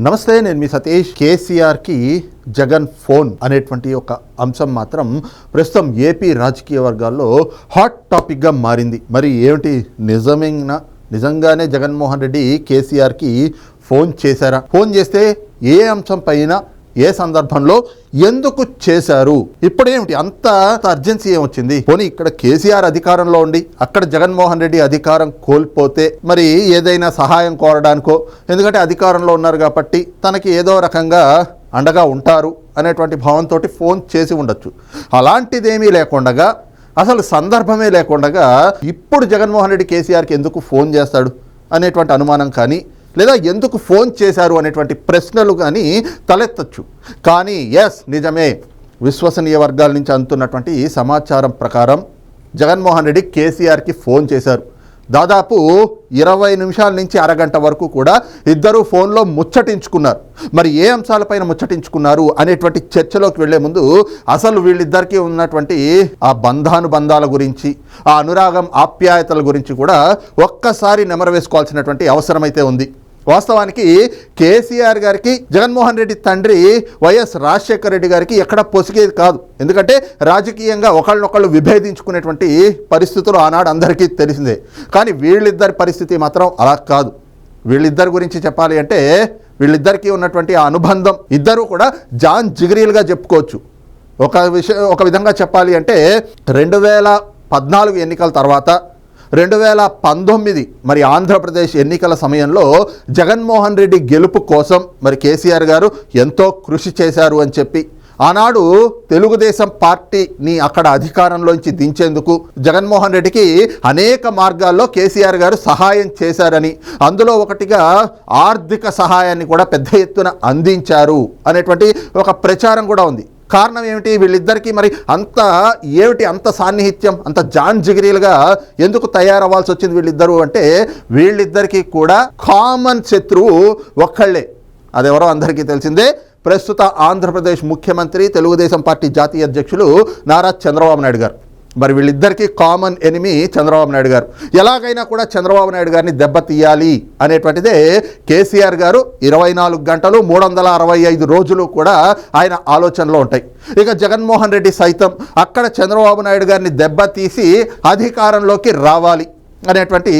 నమస్తే నేను మీ సతీష్. కేసీఆర్కి జగన్ ఫోన్ అనేటువంటి ఒక అంశం మాత్రం ప్రస్తుతం ఏపీ రాజకీయ వర్గాల్లో హాట్ టాపిక్గా మారింది. మరి ఏమిటి? నిజమేనా? నిజంగానే జగన్మోహన్ రెడ్డి కేసీఆర్కి ఫోన్ చేశారా? ఫోన్ చేస్తే ఏ అంశం పైన ఏ సందర్భంలో ఎందుకు చేశారు? ఇప్పుడేమిటి? అంత అర్జెన్సీ ఏమొచ్చింది? పోనీ ఇక్కడ కేసీఆర్ అధికారంలో ఉండి అక్కడ జగన్మోహన్ రెడ్డి అధికారం కోల్పోతే మరి ఏదైనా సహాయం కోరడానికో ఎందుకంటే అధికారంలో ఉన్నారు కాబట్టి తనకి ఏదో రకంగా అండగా ఉంటారు అనేటువంటి భావంతో ఫోన్ చేసి ఉండొచ్చు. అలాంటిదేమీ లేకుండా అసలు సందర్భమే లేకుండా ఇప్పుడు జగన్మోహన్ రెడ్డి కేసీఆర్కి ఎందుకు ఫోన్ చేస్తాడు అనేటువంటి అనుమానం కానీ లేదా ఎందుకు ఫోన్ చేశారు అనేటువంటి ప్రశ్నలు కానీ తలెత్తచ్చు. కానీ ఎస్ నిజమే. విశ్వసనీయ వర్గాల నుంచి అందుతున్నటువంటి సమాచారం ప్రకారం జగన్మోహన్ రెడ్డి కేసీఆర్కి ఫోన్ చేశారు. దాదాపు ఇరవై నిమిషాల నుంచి అరగంట వరకు కూడా ఇద్దరు ఫోన్లో ముచ్చటించుకున్నారు. మరి ఏ అంశాలపైన ముచ్చటించుకున్నారు అనేటువంటి చర్చలోకి వెళ్ళే ముందు అసలు వీళ్ళిద్దరికీ ఉన్నటువంటి ఆ బంధానుబంధాల గురించి ఆ అనురాగం ఆప్యాయతల గురించి కూడా ఒక్కసారి నెమరవేసుకోవాల్సినటువంటి అవసరమైతే ఉంది. వాస్తవానికి కేసీఆర్ గారికి జగన్మోహన్ రెడ్డి తండ్రి వైఎస్ రాజశేఖర రెడ్డి గారికి ఎక్కడ పొసిగేది కాదు. ఎందుకంటే రాజకీయంగా ఒకళ్ళనొకళ్ళు విభేదించుకునేటువంటి పరిస్థితులు ఆనాడు అందరికీ తెలిసిందే. కానీ వీళ్ళిద్దరి పరిస్థితి మాత్రం అలా కాదు. వీళ్ళిద్దరి గురించి చెప్పాలి అంటే వీళ్ళిద్దరికీ ఉన్నటువంటి ఆ అనుబంధం ఇద్దరు కూడా జాన్ జిగిరీలుగా చెప్పుకోవచ్చు. ఒక విషయం ఒక విధంగా చెప్పాలి అంటే రెండు వేల పద్నాలుగు ఎన్నికల తర్వాత రెండు వేల పంతొమ్మిది మరి ఆంధ్రప్రదేశ్ ఎన్నికల సమయంలో జగన్మోహన్ రెడ్డి గెలుపు కోసం మరి కేసీఆర్ గారు ఎంతో కృషి చేశారు అని చెప్పి ఆనాడు తెలుగుదేశం పార్టీని అక్కడ అధికారంలోంచి దించేందుకు జగన్మోహన్ రెడ్డికి అనేక మార్గాల్లో కేసీఆర్ గారు సహాయం చేశారని అందులో ఒకటిగా ఆర్థిక సహాయాన్ని కూడా పెద్ద ఎత్తున అందించారు అనేటువంటి ఒక ప్రచారం కూడా ఉంది. కారణం ఏమిటి? వీళ్ళిద్దరికీ మరి అంత ఏమిటి అంత సాన్నిహిత్యం అంత జాన్ జిగిరీలుగా ఎందుకు తయారవ్వాల్సి వచ్చింది వీళ్ళిద్దరూ అంటే వీళ్ళిద్దరికీ కూడా కామన్ శత్రువు ఒక్కళ్ళే. అదెవరో అందరికీ తెలిసిందే. ప్రస్తుత ఆంధ్రప్రదేశ్ ముఖ్యమంత్రి తెలుగుదేశం పార్టీ జాతీయ అధ్యక్షులు నారా చంద్రబాబు నాయుడు గారు. మరి వీళ్ళిద్దరికీ కామన్ ఎనిమి చంద్రబాబు నాయుడు గారు. ఎలాగైనా కూడా చంద్రబాబు నాయుడు గారిని దెబ్బతీయాలి అనేటువంటిదే కేసీఆర్ గారు ఇరవై నాలుగు గంటలు మూడు వందల అరవై ఐదు రోజులు కూడా ఆయన ఆలోచనలో ఉంటాయి. ఇక జగన్మోహన్ రెడ్డి సైతం అక్కడ చంద్రబాబు నాయుడు గారిని దెబ్బతీసి అధికారంలోకి రావాలి అనేటువంటి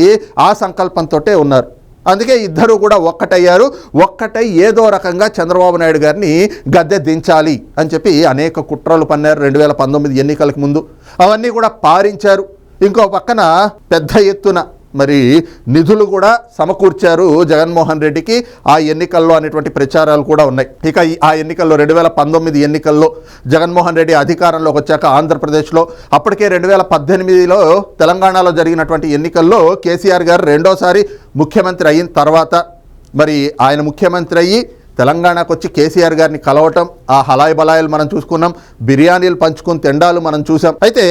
ఆ సంకల్పంతో ఉన్నారు. అందుకే ఇద్దరు కూడా ఒక్కటయ్యారు. ఒక్కటై ఏదో రకంగా చంద్రబాబు నాయుడు గారిని గద్దె దించాలి అని చెప్పి అనేక కుట్రలు పన్నారు రెండు వేల పంతొమ్మిది ఎన్నికలకు ముందు. అవన్నీ కూడా పారించారు. ఇంకో పక్కన పెద్ద ఎత్తున మరి నిధులు కూడా సమకూర్చారు జగన్మోహన్ రెడ్డికి ఆ ఎన్నికల్లో అనేటువంటి ప్రచారాలు కూడా ఉన్నాయి. ఇక ఆ ఎన్నికల్లో రెండు వేల పంతొమ్మిది ఎన్నికల్లో జగన్మోహన్ రెడ్డి అధికారంలోకి వచ్చాక ఆంధ్రప్రదేశ్లో అప్పటికే రెండు వేల పద్దెనిమిదిలో తెలంగాణలో జరిగినటువంటి ఎన్నికల్లో కేసీఆర్ గారు రెండోసారి ముఖ్యమంత్రి అయిన తర్వాత మరి ఆయన ముఖ్యమంత్రి అయ్యి తెలంగాణకు వచ్చి కేసీఆర్ గారిని కలవటం ఆ హలాయి బలాయిలు మనం చూసుకున్నాం బిర్యానీలు పంచుకుని తిండాలు మనం చూసాం అయితే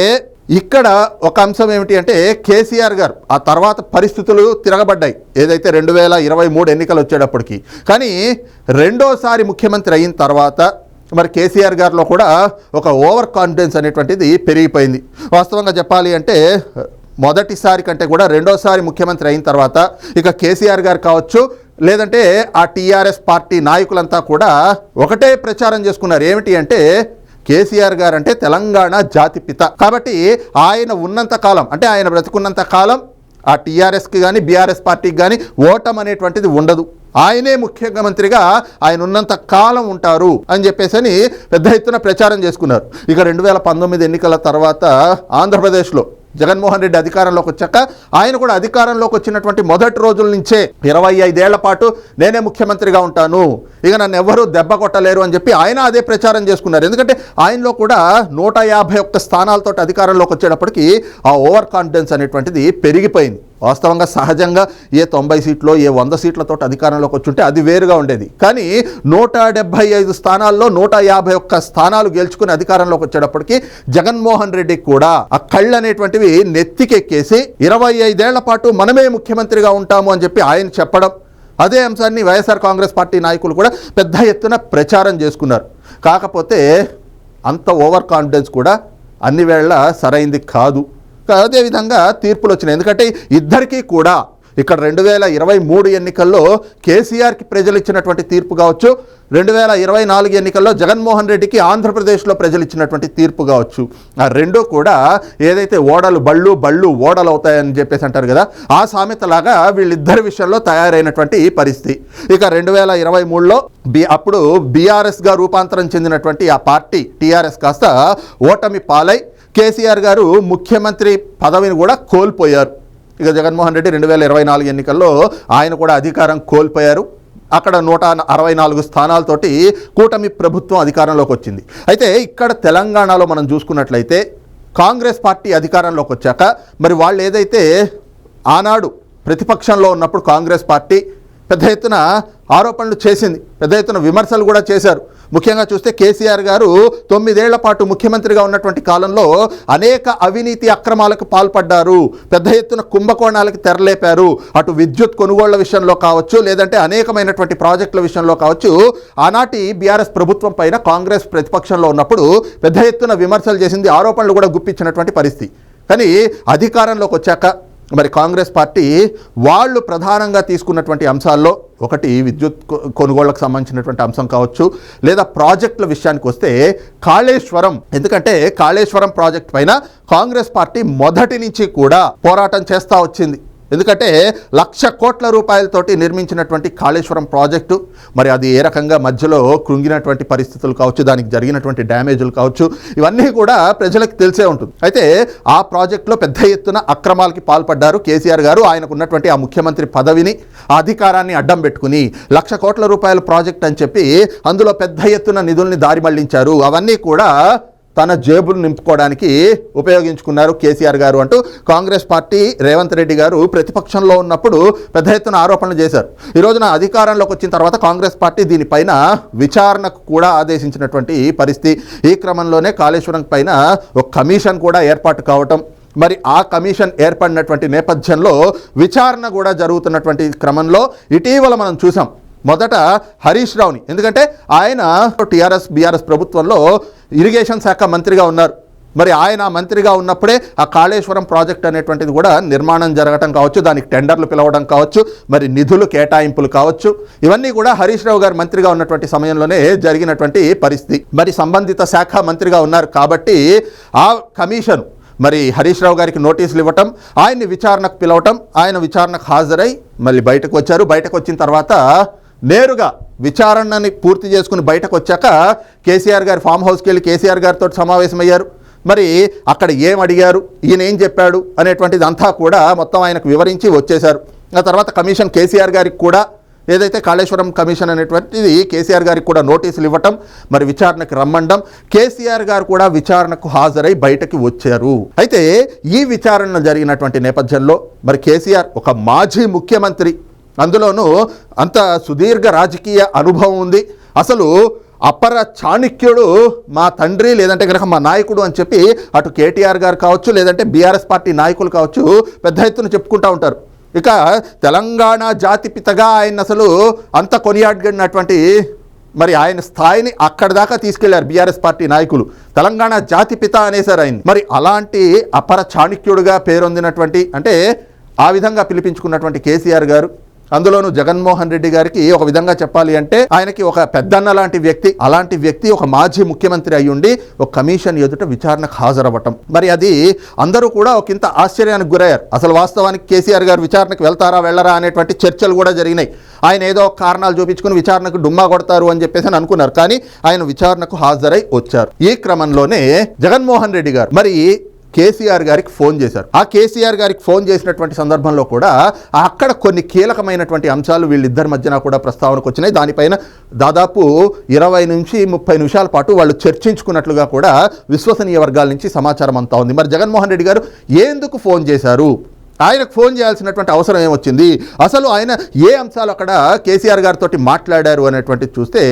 ఇక్కడ ఒక అంశం ఏమిటి అంటే కేసీఆర్ గారు ఆ తర్వాత పరిస్థితులు తిరగబడ్డాయి. ఏదైతే రెండు వేల ఇరవై మూడు ఎన్నికలు వచ్చేటప్పటికి. కానీ రెండోసారి ముఖ్యమంత్రి అయిన తర్వాత మరి కేసీఆర్ గారిలో కూడా ఒక ఓవర్ కాన్ఫిడెన్స్ అనేటువంటిది పెరిగిపోయింది. వాస్తవంగా చెప్పాలి అంటే మొదటిసారి కంటే కూడా రెండోసారి ముఖ్యమంత్రి అయిన తర్వాత ఇక కేసీఆర్ గారు కావచ్చు లేదంటే ఆ టీఆర్ఎస్ పార్టీ నాయకులంతా కూడా ఒకటే ప్రచారం చేసుకున్నారు. ఏమిటి అంటే కేసీఆర్ గారు అంటే తెలంగాణ జాతిపిత కాబట్టి ఆయన ఉన్నంత కాలం అంటే ఆయన బ్రతుకున్నంత కాలం ఆ టీఆర్ఎస్కి కానీ బీఆర్ఎస్ పార్టీకి కానీ ఓటం అనేటువంటిది ఉండదు. ఆయనే ముఖ్యమంత్రిగా ఆయన ఉన్నంత కాలం ఉంటారు అని చెప్పేసి అని పెద్ద ఎత్తున ప్రచారం చేసుకున్నారు. ఇక రెండు వేల పంతొమ్మిది ఎన్నికల తర్వాత ఆంధ్రప్రదేశ్లో జగన్మోహన్ రెడ్డి అధికారంలోకి వచ్చాక ఆయన కూడా అధికారంలోకి వచ్చినటువంటి మొదటి రోజుల నుంచే ఇరవై ఐదేళ్ళ పాటు నేనే ముఖ్యమంత్రిగా ఉంటాను. ఇక నన్ను ఎవ్వరూ దెబ్బ కొట్టలేరు అని చెప్పి ఆయన అదే ప్రచారం చేసుకున్నారు. ఎందుకంటే ఆయనలో కూడా నూట యాభై ఒక్క స్థానాలతో అధికారంలోకి వచ్చేటప్పటికి ఆ ఓవర్ కాన్ఫిడెన్స్ అనేటువంటిది పెరిగిపోయింది. వాస్తవంగా సహజంగా ఏ తొంభై సీట్లో ఏ వంద సీట్లతో అధికారంలోకి వచ్చుంటే అది వేరుగా ఉండేది. కానీ నూట డెబ్బై ఐదు స్థానాల్లో నూట యాభై ఒక్క స్థానాలు గెలుచుకుని అధికారంలోకి వచ్చేటప్పటికి జగన్మోహన్ రెడ్డి కూడా ఆ కళ్ళు అనేటువంటివి నెత్తికెక్కేసి ఇరవై ఐదేళ్ళ పాటు మనమే ముఖ్యమంత్రిగా ఉంటాము అని చెప్పి ఆయన చెప్పడం అదే అంశాన్ని వైఎస్ఆర్ కాంగ్రెస్ పార్టీ నాయకులు కూడా పెద్ద ఎత్తున ప్రచారం చేసుకున్నారు. కాకపోతే అంత ఓవర్ కాన్ఫిడెన్స్ కూడా అన్ని వేళ సరైంది కాదు. అదేవిధంగా తీర్పులు వచ్చినాయి. ఎందుకంటే ఇద్దరికీ కూడా ఇక్కడ రెండు వేల ఇరవై మూడు ఎన్నికల్లో కేసీఆర్కి ప్రజలు ఇచ్చినటువంటి తీర్పు కావచ్చు రెండు వేల ఇరవై నాలుగు ఎన్నికల్లో జగన్మోహన్ రెడ్డికి ఆంధ్రప్రదేశ్లో ప్రజలు ఇచ్చినటువంటి తీర్పు కావచ్చు. ఆ రెండూ కూడా ఏదైతే ఓడలు బళ్ళు బళ్ళు ఓడలు అవుతాయని చెప్పేసి అంటారు కదా ఆ సామెతలాగా వీళ్ళిద్దరి విషయంలో తయారైనటువంటి పరిస్థితి. ఇక రెండు వేల ఇరవై మూడులో బి అప్పుడు బీఆర్ఎస్గా రూపాంతరం చెందినటువంటి ఆ పార్టీ టీఆర్ఎస్ కాస్త ఓటమి పాలై కేసీఆర్ గారు ముఖ్యమంత్రి పదవిని కూడా కోల్పోయారు. ఇక జగన్మోహన్ రెడ్డి రెండు వేల ఇరవై నాలుగు ఎన్నికల్లో ఆయన కూడా అధికారం కోల్పోయారు. అక్కడ నూట అరవై నాలుగు స్థానాలతోటి కూటమి ప్రభుత్వం అధికారంలోకి వచ్చింది. అయితే ఇక్కడ తెలంగాణలో మనం చూసుకున్నట్లయితే కాంగ్రెస్ పార్టీ అధికారంలోకి వచ్చాక మరి వాళ్ళు ఏదైతే ఆనాడు ప్రతిపక్షంలో ఉన్నప్పుడు కాంగ్రెస్ పార్టీ పెద్ద ఎత్తున ఆరోపణలు చేసింది. పెద్ద ఎత్తున విమర్శలు కూడా చేశారు. ముఖ్యంగా చూస్తే కేసీఆర్ గారు తొమ్మిదేళ్ళ పాటు ముఖ్యమంత్రిగా ఉన్నటువంటి కాలంలో అనేక అవినీతి అక్రమాలకు పాల్పడ్డారు. పెద్ద ఎత్తున కుంభకోణాలకు తెరలేపారు. అటు విద్యుత్ కొనుగోళ్ళ విషయంలో కావచ్చు లేదంటే అనేకమైనటువంటి ప్రాజెక్టుల విషయంలో కావచ్చు ఆనాటి బీఆర్ఎస్ ప్రభుత్వం పైన కాంగ్రెస్ ప్రతిపక్షంలో ఉన్నప్పుడు పెద్ద ఎత్తున విమర్శలు చేసింది ఆరోపణలు కూడా గుప్పించినటువంటి పరిస్థితి. కానీ అధికారంలోకి వచ్చాక మరి కాంగ్రెస్ పార్టీ వాళ్ళు ప్రధానంగా తీసుకున్నటువంటి అంశాల్లో ఒకటి విద్యుత్ కొ- కొనుగోళ్ళకు సంబంధించినటువంటి అంశం కావచ్చు లేదా ప్రాజెక్టుల విషయానికి వస్తే కాళేశ్వరం ఎందుకంటే కాళేశ్వరం ప్రాజెక్ట్ పైన కాంగ్రెస్ పార్టీ మొదటి నుంచి కూడా పోరాటం చేస్తూ వచ్చింది. ఎందుకంటే లక్ష కోట్ల రూపాయలతోటి నిర్మించినటువంటి కాళేశ్వరం ప్రాజెక్టు మరి అది ఏ రకంగా మధ్యలో కృంగినటువంటి పరిస్థితులు కావచ్చు దానికి జరిగినటువంటి డ్యామేజ్లు కావచ్చు ఇవన్నీ కూడా ప్రజలకు తెలిసే ఉంటుంది. అయితే ఆ ప్రాజెక్టులో పెద్ద ఎత్తున అక్రమాలకి పాల్పడ్డారు కేసీఆర్ గారు. ఆయనకు ఉన్నటువంటి ఆ ముఖ్యమంత్రి పదవిని అధికారాన్ని అడ్డం పెట్టుకుని లక్ష కోట్ల రూపాయల ప్రాజెక్ట్ అని చెప్పి అందులో పెద్ద ఎత్తున నిధుల్ని దారి మళ్ళించారు. అవన్నీ కూడా తన జేబులు నింపుకోవడానికి ఉపయోగించుకున్నారు కేసీఆర్ గారు అంటూ కాంగ్రెస్ పార్టీ రేవంత్ రెడ్డి గారు ప్రతిపక్షంలో ఉన్నప్పుడు పెద్ద ఎత్తున ఆరోపణలు చేశారు. ఈ రోజున అధికారంలోకి వచ్చిన తర్వాత కాంగ్రెస్ పార్టీ దీనిపైన విచారణకు కూడా ఆదేశించినటువంటి పరిస్థితి. ఈ క్రమంలోనే కాళేశ్వరం పైన ఒక కమిషన్ కూడా ఏర్పాటు కావటం మరి ఆ కమిషన్ ఏర్పడినటువంటి నేపథ్యంలో విచారణ కూడా జరుగుతున్నటువంటి క్రమంలో ఇటీవల మనం చూసాం. మొదట హరీష్ రావుని. ఎందుకంటే ఆయన టీఆర్ఎస్ బీఆర్ఎస్ ప్రభుత్వంలో ఇరిగేషన్ శాఖ మంత్రిగా ఉన్నారు. మరి ఆయన మంత్రిగా ఉన్నప్పుడే ఆ కాళేశ్వరం ప్రాజెక్ట్ అనేటువంటిది కూడా నిర్మాణం జరగటం కావచ్చు దానికి టెండర్లు పిలవడం కావచ్చు మరి నిధులు కేటాయింపులు కావచ్చు. ఇవన్నీ కూడా హరీష్ రావు గారు మంత్రిగా ఉన్నటువంటి సమయంలోనే జరిగినటువంటి పరిస్థితి. మరి సంబంధిత శాఖ మంత్రిగా ఉన్నారు కాబట్టి ఆ కమిషన్ మరి హరీష్ రావు గారికి నోటీసులు ఇవ్వటం ఆయన్ని విచారణకు పిలవటం ఆయన విచారణకు హాజరై మళ్ళీ బయటకు వచ్చారు. బయటకు వచ్చిన తర్వాత నేరుగా విచారణని పూర్తి చేసుకుని బయటకు వచ్చాక కేసీఆర్ గారి ఫామ్ హౌస్కి వెళ్ళి కేసీఆర్ గారితో సమావేశమయ్యారు. మరి అక్కడ ఏం అడిగారు? ఈయన ఏం చెప్పాడు? అనేటువంటిది అంతా కూడా మొత్తం ఆయనకు వివరించి వచ్చేశారు. ఆ తర్వాత కమిషన్ కేసీఆర్ గారికి కూడా ఏదైతే కాళేశ్వరం కమిషన్ అనేటువంటిది కేసీఆర్ గారికి కూడా నోటీసులు ఇవ్వటం మరి విచారణకు రమ్మండం కేసీఆర్ గారు కూడా విచారణకు హాజరై బయటకి వచ్చారు. అయితే ఈ విచారణ జరిగినటువంటి నేపథ్యంలో మరి కేసీఆర్ ఒక మాజీ ముఖ్యమంత్రి అందులోనూ అంత సుదీర్ఘ రాజకీయ అనుభవం ఉంది. అసలు అపర చాణక్యుడు మా తండ్రి లేదంటే కనుక మా నాయకుడు అని చెప్పి అటు కేటీఆర్ గారు కావచ్చు లేదంటే బీఆర్ఎస్ పార్టీ నాయకులు కావచ్చు పెద్ద ఎత్తున చెప్పుకుంటూ ఉంటారు. ఇక తెలంగాణ జాతిపితగా ఆయన అసలు అంత కొనియాడినటువంటి మరి ఆయన స్థాయిని అక్కడి దాకా తీసుకెళ్ళారు బీఆర్ఎస్ పార్టీ నాయకులు. తెలంగాణ జాతిపిత అనేసారు ఆయన. మరి అలాంటి అపర చాణక్యుడుగా పేరొందినటువంటి అంటే ఆ విధంగా పిలిపించుకున్నటువంటి కేసీఆర్ గారు అందులోనూ జగన్మోహన్ రెడ్డి గారికి ఒక విధంగా చెప్పాలి అంటే ఆయనకి ఒక పెద్దన్న లాంటి వ్యక్తి అలాంటి వ్యక్తి ఒక మాజీ ముఖ్యమంత్రి అయ్యుండి ఒక కమిషన్ ఎదుట విచారణకు హాజరవ్వటం. మరి అది అందరూ కూడా ఒక ఇంత ఆశ్చర్యానికి గురయ్యారు. అసలు వాస్తవానికి కేసీఆర్ గారు విచారణకు వెళ్తారా వెళ్ళరా అనేటువంటి చర్చలు కూడా జరిగినాయి. ఆయన ఏదో కారణాలు చూపించుకుని విచారణకు డుమ్మా కొడతారు అని చెప్పేసి అని అనుకున్నారు. కానీ ఆయన విచారణకు హాజరై వచ్చారు. ఈ క్రమంలోనే జగన్మోహన్ రెడ్డి గారు మరి కేసీఆర్ గారికి ఫోన్ చేశారు. ఆ కేసీఆర్ గారికి ఫోన్ చేసినటువంటి సందర్భంలో కూడా అక్కడ కొన్ని కీలకమైనటువంటి అంశాలు వీళ్ళిద్దరి మధ్యన కూడా ప్రస్తావనకు వచ్చినాయి. దానిపైన దాదాపు ఇరవై నుంచి ముప్పై నిమిషాల పాటు వాళ్ళు చర్చించుకున్నట్లుగా కూడా విశ్వసనీయ వర్గాల నుంచి సమాచారం అంతా ఉంది. మరి జగన్మోహన్ రెడ్డి గారు ఎందుకు ఫోన్ చేశారు? ఆయనకు ఫోన్ చేయాల్సినటువంటి అవసరం ఏమొచ్చింది? అసలు ఆయన ఏ అంశాలు అక్కడ కేసీఆర్ గారితో మాట్లాడారు అనేటువంటి చూస్తే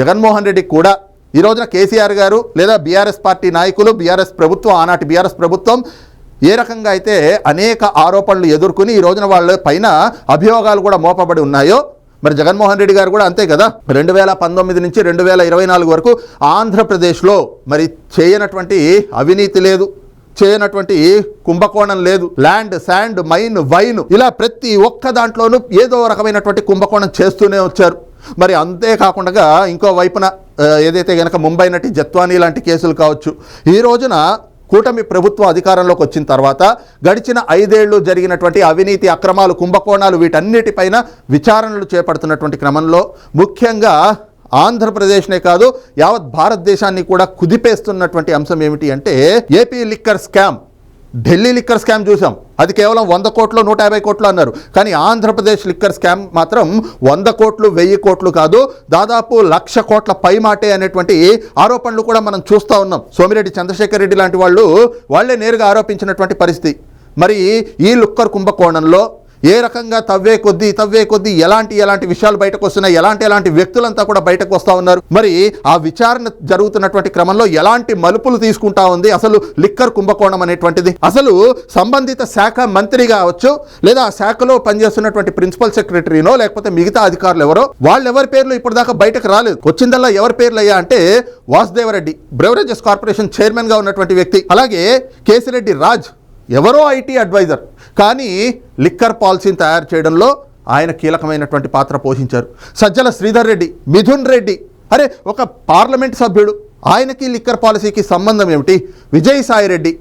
జగన్మోహన్ రెడ్డి కూడా ఈ రోజున కేసీఆర్ గారు లేదా బీఆర్ఎస్ పార్టీ నాయకులు బీఆర్ఎస్ ప్రభుత్వం ఆనాటి బీఆర్ఎస్ ప్రభుత్వం ఏ రకంగా అయితే అనేక ఆరోపణలు ఎదుర్కొని ఈ రోజున వాళ్ళ పైన అభియోగాలు కూడా మోపబడి ఉన్నాయో మరి జగన్మోహన్ రెడ్డి గారు కూడా అంతే కదా. రెండు వేల పంతొమ్మిది నుంచి రెండు వేల ఇరవై నాలుగు వరకు ఆంధ్రప్రదేశ్లో మరి చేయనటువంటి అవినీతి లేదు చేయనటువంటి కుంభకోణం లేదు. ల్యాండ్ శాండ్ మైన్ వైన్ ఇలా ప్రతి ఒక్క దాంట్లోనూ ఏదో రకమైనటువంటి కుంభకోణం చేస్తూనే వచ్చారు. మరి అంతేకాకుండా ఇంకో వైపున ఏదైతే గనక ముంబై నటి జత్వానీ లాంటి కేసులు కావచ్చు ఈ రోజున కూటమి ప్రభుత్వం అధికారంలోకి వచ్చిన తర్వాత గడిచిన ఐదేళ్ళు జరిగినటువంటి అవినీతి అక్రమాలు కుంభకోణాలు వీటన్నిటిపైన విచారణలు చేపడుతున్నటువంటి క్రమంలో ముఖ్యంగా ఆంధ్రప్రదేశ్నే కాదు యావత్ భారతదేశాన్ని కూడా కుదిపేస్తున్నటువంటి అంశం ఏమిటి అంటే AP liquor scam. Delhi liquor scam చూసాం. అది కేవలం వంద కోట్లు నూట యాభై కోట్లు అన్నారు. కానీ ఆంధ్రప్రదేశ్ లిక్కర్ స్కామ్ మాత్రం వంద కోట్లు వెయ్యి కోట్లు కాదు దాదాపు లక్ష కోట్ల పై మాటే అనేటువంటి ఆరోపణలు కూడా మనం చూస్తూ ఉన్నాం. సోమిరెడ్డి చంద్రశేఖర్ రెడ్డి లాంటి వాళ్ళు వాళ్ళే నేరుగా ఆరోపించినటువంటి పరిస్థితి. మరి ఈ లుక్కర్ కుంభకోణంలో ఏ రకంగా తవ్వే కొద్దీ తవ్వే కొద్దీ ఎలాంటి ఎలాంటి విషయాలు బయటకు వస్తున్నాయి ఎలాంటి ఎలాంటి వ్యక్తులంతా కూడా బయటకు వస్తూ ఉన్నారు. మరి ఆ విచారణ జరుగుతున్నటువంటి క్రమంలో ఎలాంటి మలుపులు తీసుకుంటా ఉంది? అసలు లిక్కర్ కుంభకోణం అనేటువంటిది. అసలు సంబంధిత శాఖ మంత్రి కావచ్చు లేదా ఆ శాఖలో పనిచేస్తున్నటువంటి ప్రిన్సిపల్ సెక్రటరీనో లేకపోతే మిగతా అధికారులు ఎవరో వాళ్ళు ఎవరి పేర్లు ఇప్పటిదాకా బయటకు రాలేదు. వచ్చిందల్లా ఎవరి పేర్లు అయ్యా అంటే వాసుదేవరెడ్డి బ్రెవరేజెస్ కార్పొరేషన్ చైర్మన్గా ఉన్నటువంటి వ్యక్తి. అలాగే కేసిరెడ్డి రాజ్ ఎవరో ఐటీ అడ్వైజర్. కానీ లిక్కర్ పాలసీని తయారు చేయడంలో ఆయన కీలకమైనటువంటి పాత్ర పోషించారు. సజ్జల శ్రీధర్ రెడ్డి మిథున్ రెడ్డి. అరే ఒక పార్లమెంట్ సభ్యుడు. ఆయనకి లిక్కర్ పాలసీకి సంబంధం ఏమిటి? విజయసాయి రెడ్డి.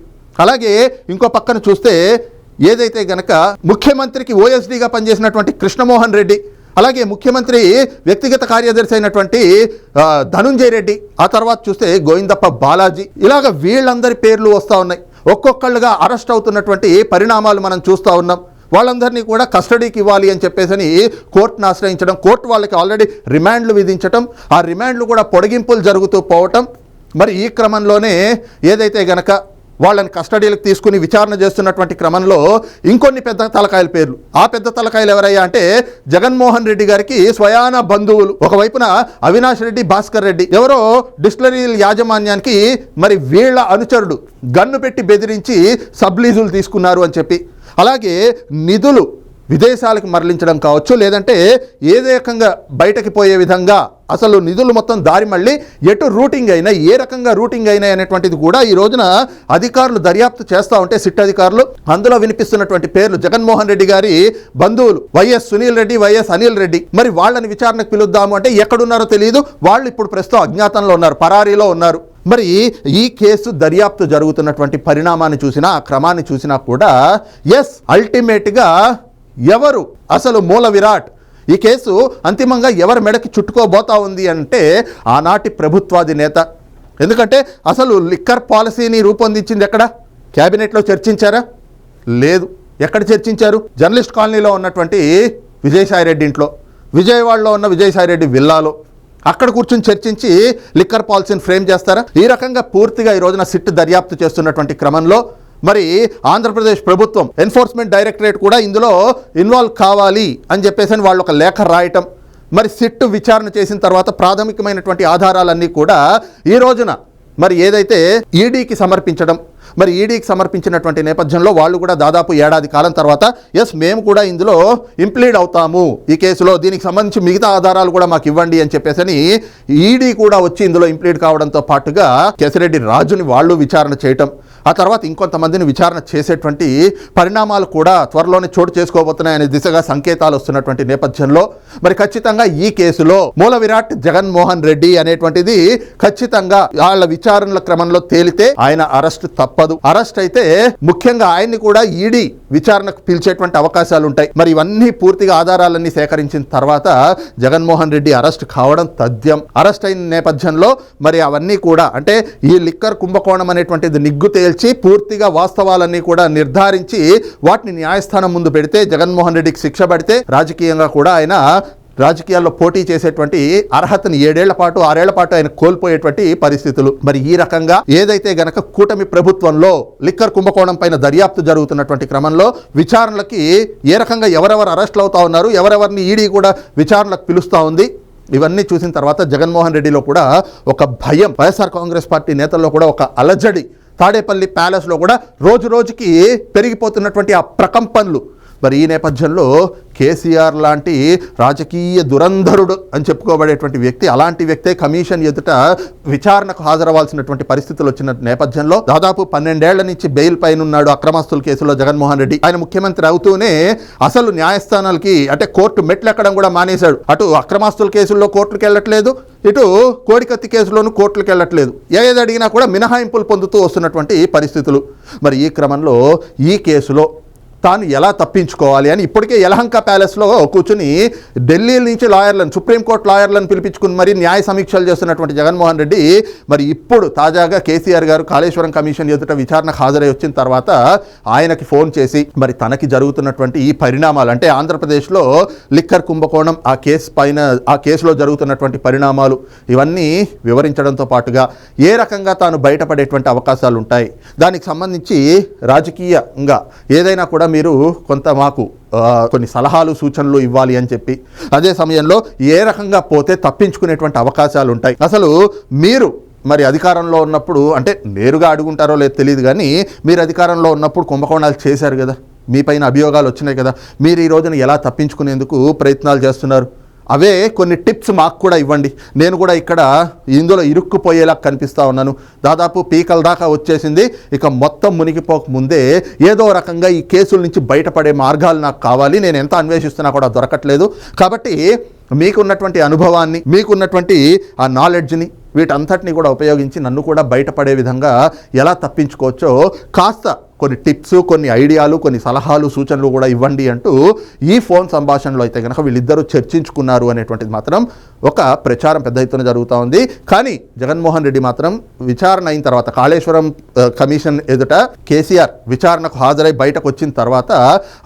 అలాగే ఇంకో పక్కన చూస్తే ఏదైతే గనక ముఖ్యమంత్రికి ఓఎస్డీగా పనిచేసినటువంటి కృష్ణమోహన్ రెడ్డి అలాగే ముఖ్యమంత్రి వ్యక్తిగత కార్యదర్శి అయినటువంటి ధనుంజయ రెడ్డి ఆ తర్వాత చూస్తే గోవిందప్ప బాలాజీ. ఇలాగ వీళ్ళందరి పేర్లు వస్తూ ఉన్నాయి. ఒక్కొక్కళ్ళుగా అరెస్ట్ అవుతున్నటువంటి పరిణామాలు మనం చూస్తూ ఉన్నాం. వాళ్ళందరినీ కూడా కస్టడీకి ఇవ్వాలి అని చెప్పేసి కోర్టును ఆశ్రయించడం కోర్టు వాళ్ళకి ఆల్రెడీ రిమాండ్లు విధించడం ఆ రిమాండ్లు కూడా పొడిగింపులు జరుగుతూ పోవటం. మరి ఈ క్రమంలోనే ఏదైతే గనక వాళ్ళని కస్టడీలకు తీసుకుని విచారణ చేస్తున్నటువంటి క్రమంలో ఇంకొన్ని పెద్ద తలకాయల పేర్లు. ఆ పెద్ద తలకాయలు ఎవరయ్యా అంటే జగన్మోహన్ రెడ్డి గారికి స్వయాన బంధువులు. ఒకవైపున అవినాష్ రెడ్డి భాస్కర్ రెడ్డి. ఎవరో డిస్టిలరీల యాజమాన్యానికి మరి వీళ్ళ అనుచరుడు. గన్ను పెట్టి బెదిరించి సబ్లీజులు తీసుకున్నారు అని చెప్పి. అలాగే నిధులు విదేశాలకు మరలించడం కావచ్చు లేదంటే ఏదేకంగా బయటకి పోయే విధంగా అసలు నిధులు మొత్తం దారి మళ్ళీ ఎటు రూటింగ్ అయినా ఏ రకంగా రూటింగ్ అయినా అనేటువంటిది కూడా ఈ రోజున అధికారులు దర్యాప్తు చేస్తూ ఉంటే సిట్ అధికారులు. అందులో వినిపిస్తున్నటువంటి పేర్లు జగన్మోహన్ రెడ్డి గారి బంధువులు వైఎస్ సునీల్ రెడ్డి వైఎస్ అనిల్ రెడ్డి. మరి వాళ్ళని విచారణకు పిలుద్దాము అంటే ఎక్కడున్నారో తెలియదు వాళ్ళు ఇప్పుడు ప్రస్తుతం అజ్ఞాతంలో ఉన్నారు పరారీలో ఉన్నారు. మరి ఈ కేసు దర్యాప్తు జరుగుతున్నటువంటి పరిణామాన్ని చూసినా ఆ క్రమాన్ని చూసినా కూడా ఎస్ అల్టిమేట్గా ఎవరు? అసలు మూల విరాట్ ఈ కేసు అంతిమంగా ఎవరి మెడకి చుట్టుకోబోతా ఉంది అంటే ఆనాటి ప్రభుత్వాధినేత ఎందుకంటే అసలు లిక్కర్ పాలసీని రూపొందించింది ఎక్కడ? క్యాబినెట్లో చర్చించారా? లేదు. ఎక్కడ చర్చించారు? జర్నలిస్ట్ కాలనీలో ఉన్నటువంటి విజయసాయి రెడ్డి ఇంట్లో. విజయవాడలో ఉన్న విజయసాయి రెడ్డి విల్లాలో. అక్కడ కూర్చొని చర్చించి లిక్కర్ పాలసీని ఫ్రేమ్ చేస్తారా? ఈ రకంగా పూర్తిగా ఈ రోజున సిట్ దర్యాప్తు చేస్తున్నటువంటి క్రమంలో మరి ఆంధ్రప్రదేశ్ ప్రభుత్వం ఎన్ఫోర్స్మెంట్ డైరెక్టరేట్ కూడా ఇందులో ఇన్వాల్వ్ కావాలి అని చెప్పేసి అని వాళ్ళు ఒక లేఖ రాయటం. మరి సిట్ విచారణ చేసిన తర్వాత ప్రాథమికమైనటువంటి ఆధారాలన్నీ కూడా ఈ రోజున మరి ఏదైతే ఈడీకి సమర్పించడం మరి ఈడీకి సమర్పించినటువంటి నేపథ్యంలో వాళ్ళు కూడా దాదాపు ఏడాది కాలం తర్వాత ఎస్ మేము కూడా ఇందులో ఇంప్లీడ్ అవుతాము. ఈ కేసులో దీనికి సంబంధించి మిగతా ఆధారాలు కూడా మాకు ఇవ్వండి అని చెప్పేసి ఈడీ కూడా వచ్చి ఇందులో ఇంప్లీడ్ కావడంతో పాటుగా కేసిరెడ్డి రాజుని వాళ్ళు విచారణ చేయటం ఆ తర్వాత ఇంకొంతమందిని విచారణ చేసేటువంటి పరిణామాలు కూడా త్వరలోనే చోటు చేసుకోబోతున్నాయనే దిశగా సంకేతాలు వస్తున్నటువంటి నేపథ్యంలో మరి ఖచ్చితంగా ఈ కేసులో మూల విరాట్ జగన్మోహన్ రెడ్డి అనేటువంటిది ఖచ్చితంగా వాళ్ళ విచారణల క్రమంలో తేలితే ఆయన అరెస్ట్ తప్ప తప్పదు. అరెస్ట్ అయితే ముఖ్యంగా ఆయన్ని కూడా ఈడీ విచారణకు పిలిచేటువంటి అవకాశాలు ఉంటాయి మరి ఇవన్నీ పూర్తిగా ఆధారాలన్నీ సేకరించిన తర్వాత జగన్మోహన్ రెడ్డి అరెస్ట్ కావడం తథ్యం. అరెస్ట్ అయిన నేపథ్యంలో మరి అవన్నీ కూడా అంటే ఈ లిక్కర్ కుంభకోణం అనేటువంటిది నిగ్గు తేల్చి పూర్తిగా వాస్తవాలన్నీ కూడా నిర్ధారించి వాటిని న్యాయస్థానం ముందు పెడితే జగన్మోహన్ రెడ్డికి శిక్ష పడితే రాజకీయంగా కూడా ఆయన రాజకీయాల్లో పోటీ చేసేటువంటి అర్హతని ఏడేళ్ళ పాటు ఆరేళ్ళ పాటు ఆయన కోల్పోయేటువంటి పరిస్థితులు. మరి ఈ రకంగా ఏదైతే గనక కూటమి ప్రభుత్వంలో లిక్కర్ కుంభకోణం పైన దర్యాప్తు జరుగుతున్నటువంటి క్రమంలో విచారణలకి ఏ రకంగా ఎవరెవరు అరెస్ట్లు అవుతా ఉన్నారు ఎవరెవరిని ఈడీ కూడా విచారణలకు పిలుస్తూ ఉంది ఇవన్నీ చూసిన తర్వాత జగన్మోహన్ రెడ్డిలో కూడా ఒక భయం. వైఎస్ఆర్ కాంగ్రెస్ పార్టీ నేతల్లో కూడా ఒక అలజడి. తాడేపల్లి ప్యాలెస్లో కూడా రోజు రోజుకి పెరిగిపోతున్నటువంటి ఆ ప్రకంపనలు. మరి ఈ నేపథ్యంలో కేసీఆర్ లాంటి రాజకీయ దురంధరుడు అని చెప్పుకోబడేటువంటి వ్యక్తి అలాంటి వ్యక్తే కమిషన్ ఎదుట విచారణకు హాజరవాల్సినటువంటి పరిస్థితులు వచ్చిన నేపథ్యంలో దాదాపు పన్నెండేళ్ళ నుంచి బెయిల్ పైన ఉన్నాడు కేసులో జగన్మోహన్ రెడ్డి. ఆయన ముఖ్యమంత్రి అవుతూనే అసలు న్యాయస్థానాలకి అంటే కోర్టు మెట్లు ఎక్కడం కూడా మానేశాడు. అటు అక్రమాస్తుల కేసుల్లో కోర్టులకు వెళ్ళట్లేదు ఇటు కోడికత్తి కేసులోనూ కోర్టులకు వెళ్ళట్లేదు. ఏది అడిగినా కూడా మినహాయింపులు పొందుతూ వస్తున్నటువంటి పరిస్థితులు. మరి ఈ క్రమంలో ఈ కేసులో తాను ఎలా తప్పించుకోవాలి అని ఇప్పటికే యలహంక ప్యాలెస్లో కూర్చుని ఢిల్లీ నుంచి లాయర్లను సుప్రీంకోర్టు లాయర్లను పిలిపించుకుని మరి న్యాయ సమీక్షలు చేస్తున్నటువంటి జగన్మోహన్ రెడ్డి మరి ఇప్పుడు తాజాగా కేసీఆర్ గారు కాళేశ్వరం కమిషన్ ఎదుట విచారణకు హాజరై వచ్చిన తర్వాత ఆయనకి ఫోన్ చేసి మరి తనకి జరుగుతున్నటువంటి ఈ పరిణామాలు అంటే ఆంధ్రప్రదేశ్లో లిక్కర్ కుంభకోణం ఆ కేసు పైన ఆ కేసులో జరుగుతున్నటువంటి పరిణామాలు ఇవన్నీ వివరించడంతో పాటుగా ఏ రకంగా తాను బయటపడేటువంటి అవకాశాలు ఉంటాయి దానికి సంబంధించి రాజకీయంగా ఏదైనా కూడా మీరు కొంత మాకు కొన్ని సలహాలు సూచనలు ఇవ్వాలి అని చెప్పి అదే సమయంలో ఏ రకంగా పోతే తప్పించుకునేటువంటి అవకాశాలు ఉంటాయి. అసలు మీరు మరి అధికారంలో ఉన్నప్పుడు అంటే నేరుగా అడుగుంటారో లేదో తెలియదు కానీ మీరు అధికారంలో ఉన్నప్పుడు కుంభకోణాలు చేశారు కదా. మీ పైన అభియోగాలు వచ్చినాయి కదా. మీరు ఈ రోజున ఎలా తప్పించుకునేందుకు ప్రయత్నాలు చేస్తున్నారు? అవే కొన్ని టిప్స్ మాకు కూడా ఇవ్వండి. నేను కూడా ఇక్కడ ఇందులో ఇరుక్కుపోయేలా కనిపిస్తూ ఉన్నాను. దాదాపు పీకల దాకా వచ్చేసింది. ఇక మొత్తం మునిగిపోక ముందే ఏదో రకంగా ఈ కేసుల నుంచి బయటపడే మార్గాలు నాకు కావాలి. నేను ఎంత అన్వేషిస్తున్నా కూడా దొరకట్లేదు. కాబట్టి మీకున్నటువంటి అనుభవాన్ని మీకున్నటువంటి ఆ నాలెడ్జ్ని వీటంతటిని కూడా ఉపయోగించి నన్ను కూడా బయటపడే విధంగా ఎలా తప్పించుకోవచ్చో కాస్త కొన్ని టిప్స్ కొన్ని ఐడియాలు కొన్ని సలహాలు సూచనలు కూడా ఇవ్వండి అంటూ ఈ ఫోన్ సంభాషణలో అయితే కనుక వీళ్ళిద్దరూ చర్చించుకున్నారు అనేటువంటిది మాత్రం ఒక ప్రచారం పెద్ద ఎత్తున జరుగుతూ ఉంది. కానీ జగన్మోహన్ రెడ్డి మాత్రం విచారణ అయిన తర్వాత కాళేశ్వరం కమిషన్ ఎదుట కేసీఆర్ విచారణకు హాజరై బయటకు వచ్చిన తర్వాత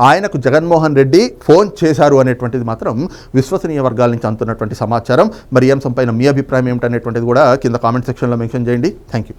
ఆయనకు జగన్మోహన్ రెడ్డి ఫోన్ చేశారు అనేటువంటిది మాత్రం విశ్వసనీయ వర్గాల నుంచి అందుతున్నటువంటి సమాచారం. మరి ఈ అంశంపైన మీ అభిప్రాయం ఏమిటనేటువంటిది కూడా కింద కామెంట్ సెక్షన్లో మెన్షన్ చేయండి. Thank you